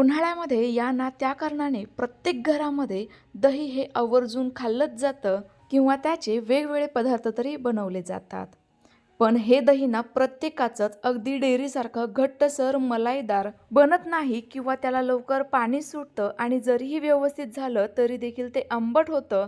उन्हाळ्यामध्ये या ना त्या कारणाने प्रत्येक घरामध्ये दही हे आवर्जून खाल्लंच जातं किंवा त्याचे वेगवेगळे पदार्थ तरी बनवले जातात. पण हे दही ना प्रत्येकाचंच अगदी डेअरीसारखं घट्टसर मलाईदार बनत नाही किंवा त्याला लवकर पाणी सुटतं आणि जरीही व्यवस्थित झालं तरी देखील ते आंबट होतं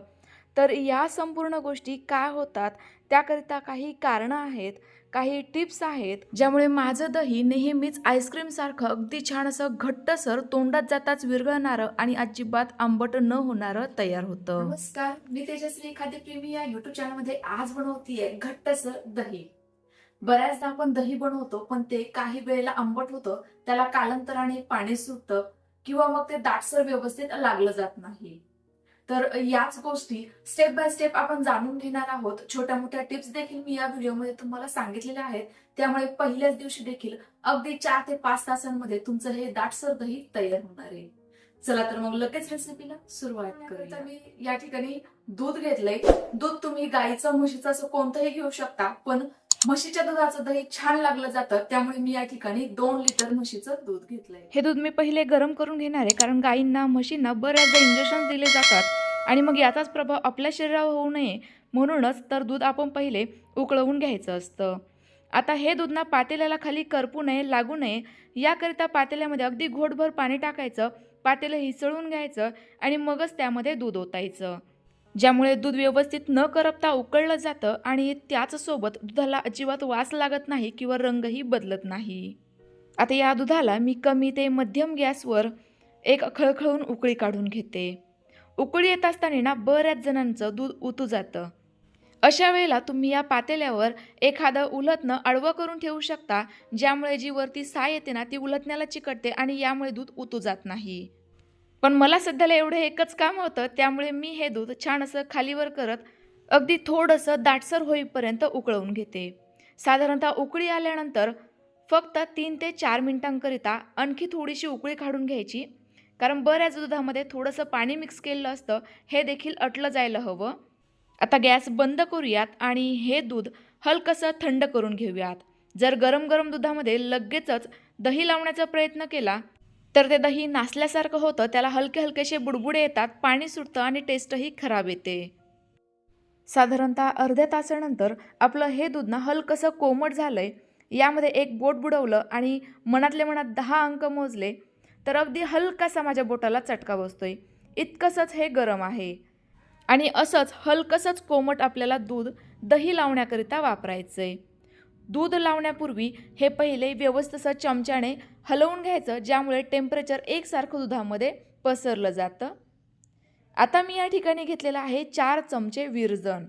तर या संपूर्ण गोष्टी काय होतात? त्याकरिता काही कारणं आहेत काही टिप्स आहेत ज्यामुळे माझं दही नेहमीच आईस्क्रीमसारखं अगदी छान असं घट्टसर तोंडात जाताच विरघळणारं आणि अजिबात आंबट न होणारं तयार होतं. नमस्कार. मी तेजस्वी खाद्यप्रेमी या युट्यूब चॅनलमध्ये आज बनवतीये घट्टसर दही. बऱ्याचदा आपण दही बनवतो पण ते काही वेळेला आंबट होतं त्याला कालांतराने पाणी सुटतं किंवा मग ते दाटसर व्यवस्थित लागलं जात नाही. तर याच गोष्टी स्टेप बाय स्टेप आपण जाणून घेणार आहोत. छोट्या मोठ्या टिप्स देखील मी या व्हिडिओमध्ये तुम्हाला सांगितलेल्या आहेत. त्यामुळे पहिल्याच दिवशी देखील अगदी चार ते पाच तासांमध्ये तुमचं हे दाटसर दही तयार होणार आहे. चला तर मग लगेच रेसिपीला सुरुवात करूया. मी या ठिकाणी दूध घेतलंय. दूध तुम्ही गाईचं म्हशीचं असं कोणतंही घेऊ शकता पण म्हशीच्या दुधाचं दही छान लागलं जातं त्यामुळे मी या ठिकाणी दोन लिटर म्हशीचं दूध घेतलंय. हे दूध मी पहिले गरम करून घेणार आहे कारण गायींना म्हशींना बऱ्याचदा इंजेक्शन दिले जातात आणि मग याचाच प्रभाव आपल्या शरीरावर होऊ नये म्हणूनच तर दूध आपण पहिले उकळवून घ्यायचं असतं. आता हे दूध ना पातेल्याला खाली करपू नये लागू नये याकरिता पातेल्यामध्ये अगदी घोटभर पाणी टाकायचं पातेलं हिसळून घ्यायचं आणि मगच त्यामध्ये दूध ओतायचं. ज्यामुळे दूध व्यवस्थित न करपता उकळलं जातं आणि त्याचसोबत दुधाला अजिबात वास लागत नाही किंवा रंगही बदलत नाही. आता या दुधाला मी कमी ते मध्यम गॅसवर एक खळखळून उकळी काढून घेते. उकळी येत असताना ना बऱ्याच जणांचं दूध उतू जातं. अशा वेळेला तुम्ही या पातेल्यावर एखादं उलटणं आडवं करून ठेवू शकता ज्यामुळे जी वरती साय येते ना ती उलटण्याला चिकटते आणि यामुळे दूध उतू जात नाही. पण मला सध्याला एवढं एकच काम होतं त्यामुळे मी हे दूध छान असं खालीवर करत अगदी थोडंसं दाटसर होईपर्यंत उकळवून घेते. साधारणतः उकळी आल्यानंतर फक्त तीन ते चार मिनिटांकरिता आणखी थोडीशी उकळी काढून घ्यायची कारण बऱ्याच दुधामध्ये थोडंसं पाणी मिक्स केलेलं असतं हे देखील अटलं जायला हवं. आता गॅस बंद करूयात आणि हे दूध हलकंसं थंड करून घेऊयात. जर गरम गरम दुधामध्ये लगेचच दही लावण्याचा प्रयत्न केला तर ते दही नासल्यासारखं होतं त्याला हलके हलकेसे बुडबुडे येतात पाणी सुटतं आणि टेस्टही खराब येते. साधारणतः अर्ध्या तासानंतर आपलं हे दूध ना हलकंसं कोमट झालं आहे यामध्ये एक बोट बुडवलं आणि मनातल्या मनात दहा अंक मोजले तर अगदी हलकासा माझ्या बोटाला चटका बसतोय. इतकंसंच हे गरम आहे. आणि असंच हलकसंच कोमट आपल्याला दूध दही लावण्याकरिता वापरायचं आहे दूध लावण्यापूर्वी हे पहिले व्यवस्थित चमच्याने हलवून घ्यायचं ज्यामुळे टेम्परेचर एकसारखं दुधामध्ये पसरलं जातं. आता मी या ठिकाणी घेतलेलं आहे चार चमचे विरजण.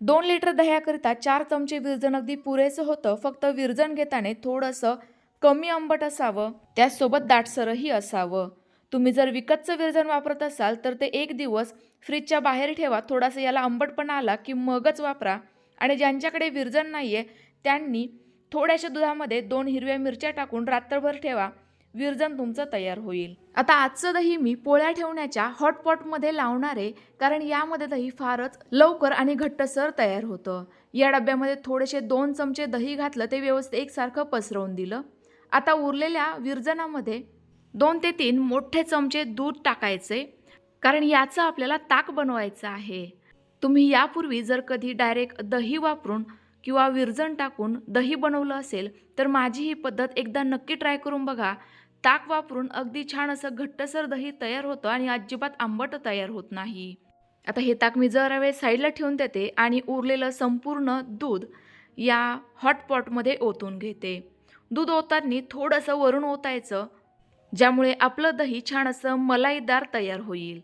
दोन लिटर दह्याकरिता चार चमचे विरजण अगदी पुरेसं होतं फक्त विरजण घेताना थोडंसं कमी आंबट असावं त्यासोबत दाटसरही असावं. तुम्ही जर विकतचं विरजण वापरत असाल तर ते एक दिवस फ्रीजच्या बाहेर ठेवा थोडासा याला आंबटपणा आला की मगच वापरा. आणि ज्यांच्याकडे विरजण नाही आहे त्यांनी थोड्याशा दुधामध्ये दोन हिरव्या मिरच्या टाकून रात्रभर ठेवा. विरजन तुमचं तयार होईल. आता आजचं दही मी पोळ्या ठेवण्याच्या हॉटपॉटमध्ये लावणार आहे कारण यामध्ये दही फारच लवकर आणि घट्टसर तयार होतं. या डब्यामध्ये थोडेसे दोन चमचे दही घातलं ते व्यवस्थित एकसारखं पसरवून दिलं. आता उरलेल्या विरजनामध्ये दोन ते तीन मोठे चमचे दूध टाकायचे कारण याचं आपल्याला ताक बनवायचं आहे. तुम्ही यापूर्वी जर कधी डायरेक्ट दही वापरून किंवा विरजण टाकून दही बनवलं असेल तर माझी ही पद्धत एकदा नक्की ट्राय करून बघा. ताक वापरून अगदी छान असं घट्टसर दही तयार होतं आणि अजिबात आंबट तयार होत नाही. आता हे ताक मी जरा वेळ साईडला ठेवून देते आणि उरलेलं संपूर्ण दूध या हॉटपॉटमध्ये ओतून घेते. दूध ओतांनी थोडंसं वरून ओतायचं ज्यामुळे आपलं दही छान असं मलाईदार तयार होईल.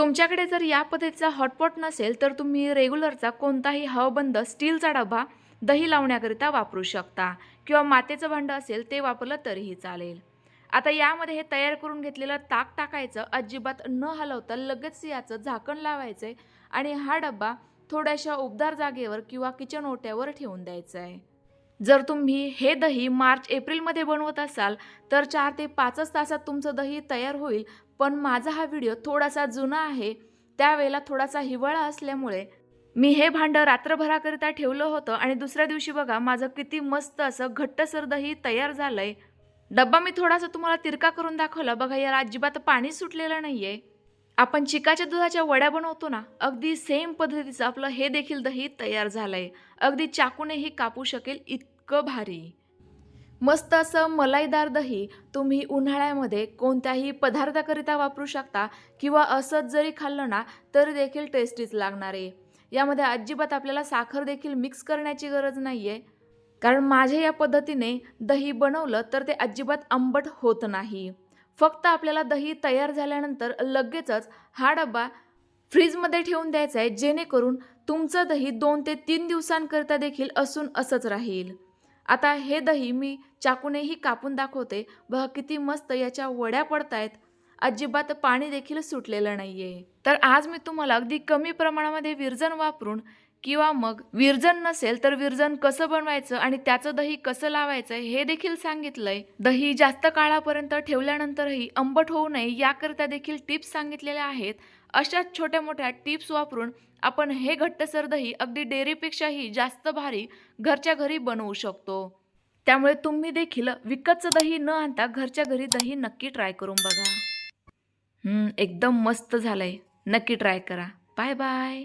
तुमच्याकडे जर या पद्धतीचा हॉटपॉट नसेल तर तुम्ही रेग्युलरचा कोणताही हवाबंद स्टीलचा डबा दही लावण्याकरिता वापरू शकता किंवा मातेचं भांडं असेल ते वापरलं तरीही चालेल. आता यामध्ये हे तयार करून घेतलेलं ताक टाकायचं अजिबात न हलवता लगेच याचं झाकण लावायचं आहे आणि हा डब्बा थोड्याशा उबदार जागेवर किंवा किचन ओट्यावर ठेवून द्यायचा आहे जर तुम्ही हे दही मार्च एप्रिलमध्ये बनवत असाल तर चार ते पाचच तासात तुमचं दही तयार होईल. पण माझा हा व्हिडिओ थोडासा जुना आहे. त्यावेळेला थोडासा हिवाळा असल्यामुळे मी हे भांडं रात्रभराकरिता ठेवलं होतं आणि दुसऱ्या दिवशी बघा माझं किती मस्त असं घट्टसर दही तयार झालंय. डब्बा मी थोडासा तुम्हाला तिरका करून दाखवला. बघा याला अजिबात पाणी सुटलेलं नाहीये. आपण चिकाच्या दुधाच्या वड्या बनवतो ना अगदी सेम पद्धतीचं आपलं हे देखील दही तयार झालं आहे अगदी चाकूनेही कापू शकेल इतकं भारी. मस्त असं मलाईदार दही तुम्ही उन्हाळ्यामध्ये कोणत्याही पदार्थाकरिता वापरू शकता किंवा असंच जरी खाल्लं ना तरी देखील टेस्टीच लागणार आहे. यामध्ये अजिबात आपल्याला साखर देखील मिक्स करण्याची गरज नाही आहे कारण माझ्या या पद्धतीने दही बनवलं तर ते अजिबात आंबट होत नाही. फक्त आपल्याला दही तयार झाल्यानंतर लगेचच हा डबा फ्रीजमध्ये ठेवून द्यायचा आहे जेणेकरून तुमचं दही दोन ते तीन दिवसांकरिता देखील असून असंच राहील. आता हे दही मी चाकूनेही कापून दाखवते. बघा किती मस्त याच्या वड्या पडतायत. अजिबात पाणी देखील सुटलेलं नाही आहे तर आज मी तुम्हाला अगदी कमी प्रमाणामध्ये विरजन वापरून किंवा मग विरजन नसेल तर विरजन कसं बनवायचं आणि त्याचं दही कसं लावायचं हे देखील सांगितलंय. दही जास्त काळापर्यंत ठेवल्यानंतरही आंबट होऊ नये याकरिता देखील टिप्स सांगितलेल्या आहेत. अशाच छोट्या मोठ्या टिप्स वापरून आपण हे घट्टसर दही अगदी डेअरीपेक्षाही जास्त भारी घरच्या घरी बनवू शकतो. त्यामुळे तुम्ही देखील विकतचं दही न आणता घरच्या घरी दही नक्की ट्राय करून बघा. एकदम मस्त झालंय. नक्की ट्राय करा. Bye bye.